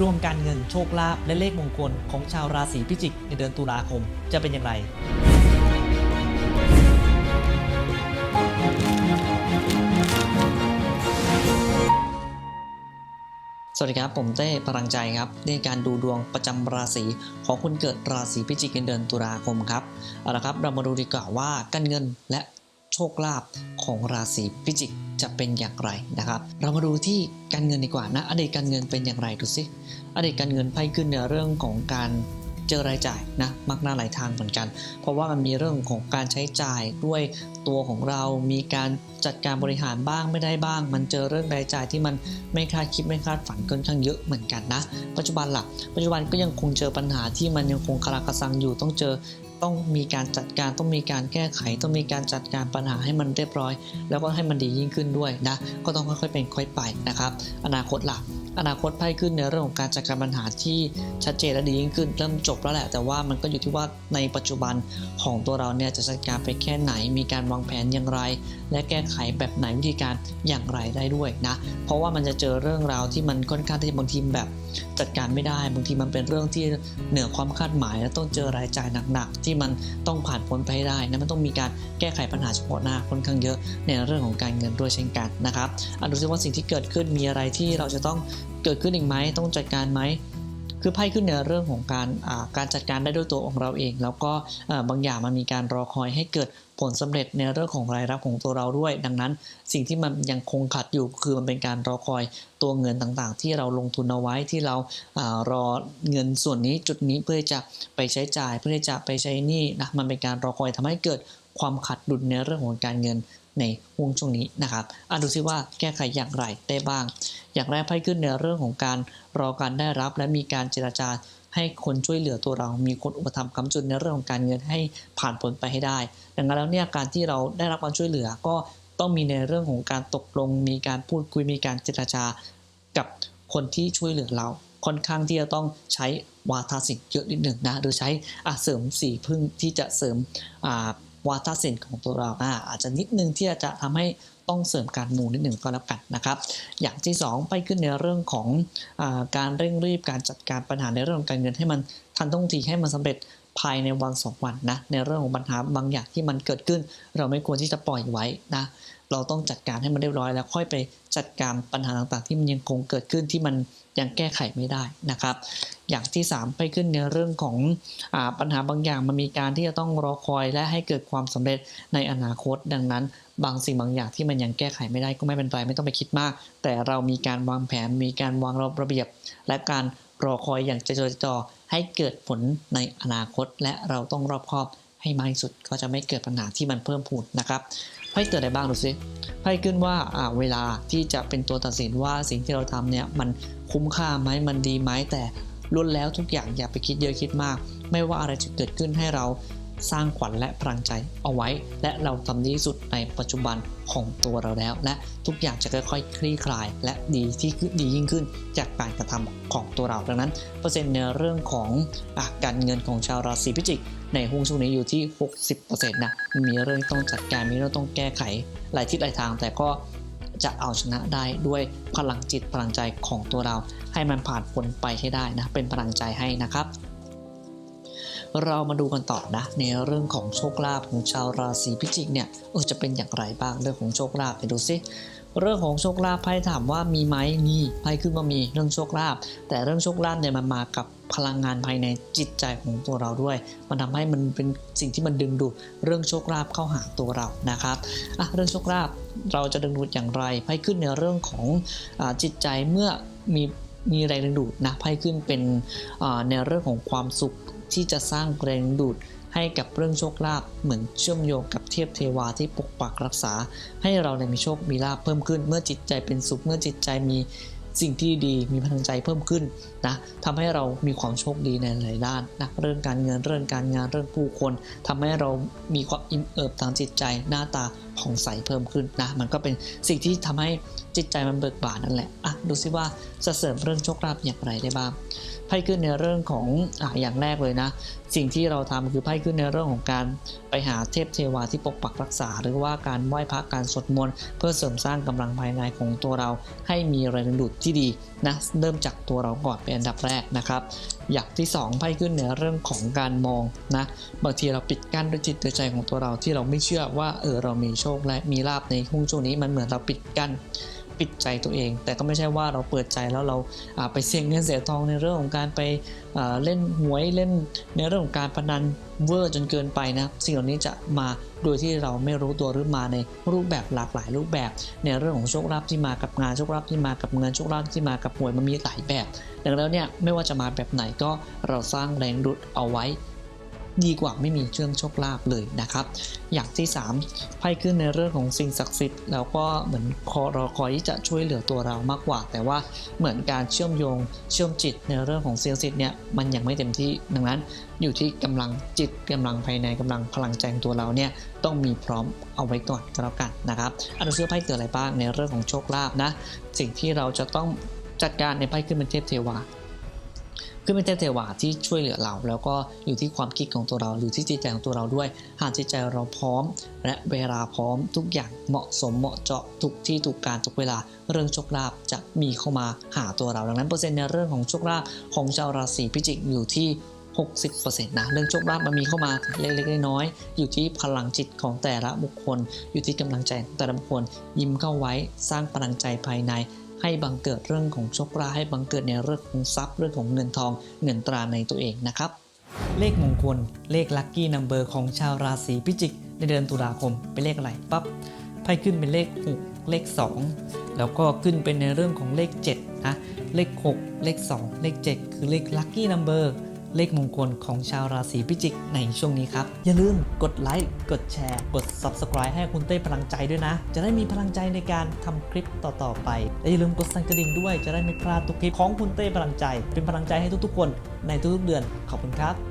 รวมการเงินโชคลาภและเลขมงคลของชาวราศีพิจิกในเดือนตุลาคมจะเป็นอย่างไร สวัสดีครับผมเต้พลังใจครับในการดูดวงประจำราศีของคนเกิดราศีพิจิกในเดือนตุลาคมครับเอาละครับเรามาดูดีกว่าว่าการเงินและ คลาภของราศีพิจิกจะเป็นอย่างไรนะครับ เรามาดูที่การเงินดีกว่านะอดีตการเงินเป็นอย่างไรดูสิอดีตการเงินไพ่ขึ้นในเรื่องของการเจอรายจ่ายนะมักหน้าหลายทางเหมือนกัน เพราะว่ามันมีเรื่องของการใช้จ่ายด้วยตัวของเรา มีการจัดการบริหารบ้างไม่ได้บ้าง มันเจอเรื่องรายจ่ายที่มันไม่คาดคิดไม่คาดฝันค่อนข้างเยอะเหมือนกันนะ ปัจจุบันหล่ะปัจจุบันก็ยังคงเจอปัญหาที่มันยังคงคาราคาซังอยู่ต้องเจอ ต้องมีการจัดการต้องมีการแก้ไข ต้องมีการจัดการปัญหาให้มันเรียบร้อย แล้วก็ให้มันดียิ่งขึ้นด้วยนะก็ต้องค่อยๆเป็นค่อยไปนะครับ อนาคตหลัก อนาคตไพ่ขึ้นในเรื่องของการจัดการปัญหาที่ชัดเจนและดียิ่งขึ้นเริ่มจบแล้วแหละ แต่ว่ามันก็อยู่ที่ว่าในปัจจุบันของตัวเราเนี่ยจะจัดการไปแค่ไหน มีการวางแผนอย่างไร และแก้ไขแบบไหนวิธีการอย่างไรได้ด้วยนะ เพราะว่ามันจะเจอเรื่องราวที่มันค่อนข้างที่บางทีแบบจัดการไม่ได้ บางทีมันเป็นเรื่องที่เหนือความคาดหมาย และต้องเจอรายจ่ายหนักๆที่มันต้องผ่านพ้นไปให้ได้นะมันต้องมีการแก้ไขปัญหาเฉพาะหน้าค่อนข้างเยอะในเรื่องของการเงินด้วยเช่นกันนะครับอะดูซิว่าสิ่งที่เกิดขึ้นมีอะไรที่เราจะต้อง เกิดขึ้นอีกไหมต้องจัดการไหมคือไพ่ขึ้นในเรื่องของการการจัดการได้ด้วยตัวของเราเอง แล้วก็บางอย่างมันมีการรอคอยให้เกิดผลสำเร็จในเรื่องของรายรับของตัวเราด้วย ดังนั้นสิ่งที่มันยังคงขัดอยู่คือมันเป็นการรอคอยตัวเงินต่างๆ ที่เราลงทุนเอาไว้ที่เราอารอเงินส่วนนี้จุดนี้เพื่อจะไปใช้จ่ายเพื่อจะไปใช้นี้นะมันเป็นการรอคอยทำให้เกิดความขัดดุลในเรื่องของการเงิน ในห่วงช่วงนี้นะครับอะดูซิว่าแก้ไขอย่างไรได้บ้าง อย่างแรกไพ่ขึ้นในเรื่องของการรอการได้รับ และมีการเจรจาให้คนช่วยเหลือตัวเรา มีคนอุปถัมภ์คำจุนในเรื่องของการเงินให้ผ่านพ้นไปให้ได้ ดังนั้นแล้วเนี่ยการที่เราได้รับการช่วยเหลือก็ต้องมีในเรื่องของการตกลง มีการพูดคุย มีการเจรจากับคนที่ช่วยเหลือเรา ค่อนข้างที่จะต้องใช้วาทศิลป์เยอะนิดหนึ่งนะ หรือใช้เสริมสีพึ่งที่จะเสริม วาทศิลป์ของตัวเราอาจจะนิดนึงที่จะทำให้ต้องเสริมการมูนิดหนึ่งก็แล้วกันนะครับ อย่างที่ 2 ไปขึ้นในเรื่องของอการเร่งรีบการจัดการปัญหาในเรื่องของการเงินให้มันทันท่วงทีให้มันสำเร็จภายในวันสองวันนะในเรื่องของปัญหาบางอย่างที่มันเกิดขึ้น เราไม่ควรที่จะปล่อยไว้นะ เราต้องจัดการให้มันเรียบร้อยแล้วค่อยไปจัดการปัญหาต่างๆ ที่มันยังคงเกิดขึ้นที่มันยังแก้ไขไม่ได้นะครับ อย่างที่ 3 ไปขึ้นในเรื่องของอปัญหาบางอย่างมันมีการที่จะต้องรอคอยและให้เกิดความสำเร็จในอนาคต ดังนั้น บางสิ่งบางอย่างที่มันยังแก้ไขไม่ได้ก็ไม่เป็นไรไม่ต้องไปคิดมาก แต่เรามีการวางแผน มีการวางระเบียบ และการรอคอยอย่างจะจดจ่อให้เกิดผลในอนาคต และเราต้องรอบคอบให้มากที่สุดก็จะไม่เกิดปัญหาที่มันเพิ่มพูนนะครับ ไพ่เตือนอะไรบ้างดูสิไพ่ขึ้นว่าเวลาที่จะเป็นตัวตัดสินว่าสิ่งที่เราทำเนี่ยมันคุ้มค่าไหมมันดีไหมแต่ล้วนแล้วทุกอย่างอย่าไปคิดเยอะคิดมาก ไม่ว่าอะไรจะเกิดขึ้นให้เราสร้างขวัญและพลังใจเอาไว้ และเราทำดีที่สุดในปัจจุบันของตัวเราแล้ว และทุกอย่างจะค่อยๆคลี่คลาย และดีที่ดียิ่งขึ้นจากการกระทำของตัวเราดังนั้น เปอร์เซ็นต์ในเรื่องของอการเงินของชาวราศีพิจิก ในหุ้นช่วงนี้อยู่ที่ 60%นะมีเรื่องต้องจัดการมีเรื่องต้องแก้ไขหลายทิศหลายทาง แต่ก็จะเอาชนะได้ด้วยพลังจิตพลังใจของตัวเรา ให้มันผ่านพ้นไปให้ได้นะเป็นพลังใจให้นะครับ เรามาดูกันต่อนะในเรื่องของโชคลาภของชาวราศีพิจิกเนี่ยเออจะเป็นอย่างไรบ้างเรื่องของโชคลาภไปดูซิ เรื่องของโชคลาภไพ่ถามว่ามีไหมมีไพ่ขึ้นมามีเรื่องโชคลาภแต่เรื่องโชคลาภเนี่ยมันมากับพลังงานภายในจิตใจของตัวเราด้วย มันทำให้มันเป็นสิ่งที่มันดึงดูดเรื่องโชคลาภเข้าหาตัวเรานะครับอะเรื่องโชคลาภเราจะดึงดูดอย่างไรไพ่ขึ้นในเรื่องของอจิตใจเมื่อมีมีแรงดึงดูดนะไพ่ขึ้นเป็นในเรื่องของความสุขที่จะสร้างแรงดูด ให้กับเรื่องโชคลาภเหมือนเชื่อมโยงกับเทพเทวาที่ปกปักรักษา ให้เราในมีโชคมีลาภเพิ่มขึ้น เมื่อจิตใจเป็นสุขเมื่อจิตใจมีสิ่งที่ดีมีพลังใจเพิ่มขึ้นนะทำให้เรามีความโชคดีในหลายด้านนะเรื่องการเงินเรื่องการงานเรื่องผู้คนทำให้เรามีความอิ่มเอิบทางจิตใจหน้าตาผ่องใสเพิ่มขึ้นนะมันก็เป็นสิ่งที่ทำให้จิตใจมันเบิกบานนั่นแหละอะดูซิว่าจะเสริมเรื่องโชคลาภอย่างไรได้บ้างไพ่ขึ้นในเรื่องของอะอย่างแรกเลยนะ สิ่งที่เราทำคือไพ่ขึ้นในเรื่องของการไปหาเทพเทวาที่ปกปักรักษา หรือว่าการไหว้พระการสวดมนต์เพื่อเสริมสร้างกำลังภายในของตัวเรา ให้มีแรงดึงดูดที่ดีนะเริ่มจากตัวเราก่อนเป็นอันดับแรกนะครับอย่างที่สองไพ่ขึ้นในเรื่องของการมองนะบางทีเราปิดกั้นด้วยจิตด้วยใจของตัวเราที่เราไม่เชื่อว่าเออเรามีโชคและมีลาบในห่วงช่วงนี้มันเหมือนเราปิดกั้นปิดใจตัวเอง แต่ก็ไม่ใช่ว่าเราเปิดใจแล้วเราไปเสี่ยงเงินเสียทองในเรื่องของการไปเล่นหวยเล่นในเรื่องของการพนันเวอร์จนเกินไปนะสิ่งเหล่านี้จะมาโดยที่เราไม่รู้ตัวหรือมาในรูปแบบหลากหลายรูปแบบ ในเรื่องของโชคลาภที่มากับงานโชคลาภที่มากับเงินโชคลาภที่มากับหวยมันมีหลายแบบ ดังนั้นเนี่ยไม่ว่าจะมาแบบไหนก็เราสร้างแรงดุดเอาไว้ ดีกว่าไม่มีเชื่องโชคลาภเลยนะครับ อย่างที่ 3 ไพ่ขึ้นในเรื่องของสิ่งศักดิ์สิทธิ์แล้วก็เหมือนคอรอคอยที่จะช่วยเหลือตัวเรามากกว่า แต่ว่าเหมือนการเชื่อมโยงเชื่อมจิตในเรื่องของสิ่งศักดิ์สิทธิ์เนี่ยมันยังไม่เต็มที่ดังนั้น อยู่ที่กำลังจิตกำลังภายในกำลังพลังใจของตัวเราเนี่ยต้องมีพร้อมเอาไว้ก่อนก็แล้วกันนะครับอันดับเชื่อไพ่เกิดอะไรบ้างในเรื่องของโชคลาภนะสิ่งที่เราจะต้องจัดการในไพ่ขึ้นเป็นเทพเทวา ขึ้นเป็นเทพเทวาที่ช่วยเหลือเรา แล้วก็อยู่ที่ความคิดของตัวเราอยู่ที่จิตใจของตัวเราด้วย หากจิตใจเราพร้อม และเวลาพร้อมทุกอย่างเหมาะสมเหมาะเจาะทุกที่ทุกการทุกเวลา เรื่องโชคลาภจะมีเข้ามาหาตัวเรา ดังนั้นเปอร์เซ็นต์ในเรื่องของโชคลาภของชาวราศีพิจิกอยู่ที่60%นะเรื่องโชคลาภมันมีเข้ามาเล็กๆน้อยๆอยู่ที่พลังจิตของแต่ละบุคคล อยู่ที่กำลังใจของแต่ละบุคคลยิ้มเข้าไว้สร้างพลังใจภายใน ให้บังเกิดเรื่องของโชคลาให้บังเกิดในเรื่องของทรัพย์เรื่องของเงินทองเงินตราในตัวเองนะครับ เลขมงคล เลขลัคกี้นัมเบอร์ของชาวราศีพิจิก ในเดือนตุลาคมเป็นเลขอะไรปั๊บไพ่ขึ้นเป็นเลข 6 เลข 2 แล้วก็ขึ้นเป็นในเรื่องของเลข7นะเลข 6 เลข 2 เลข 7 คือเลขลัคกี้นัมเบอร์ เลขมงคลของชาวราศีพิจิกในช่วงนี้ครับ อย่าลืมกดไลค์ กดแชร์ กด Subscribe ให้คุณเต้พลังใจด้วยนะ จะได้มีพลังใจในการทำคลิปต่อๆไป และอย่าลืมกดสั่นกระดิ่งด้วย จะได้ไม่พลาดทุกคลิปของคุณเต้พลังใจ เป็นพลังใจให้ทุกๆคนในทุกๆเดือน ขอบคุณครับ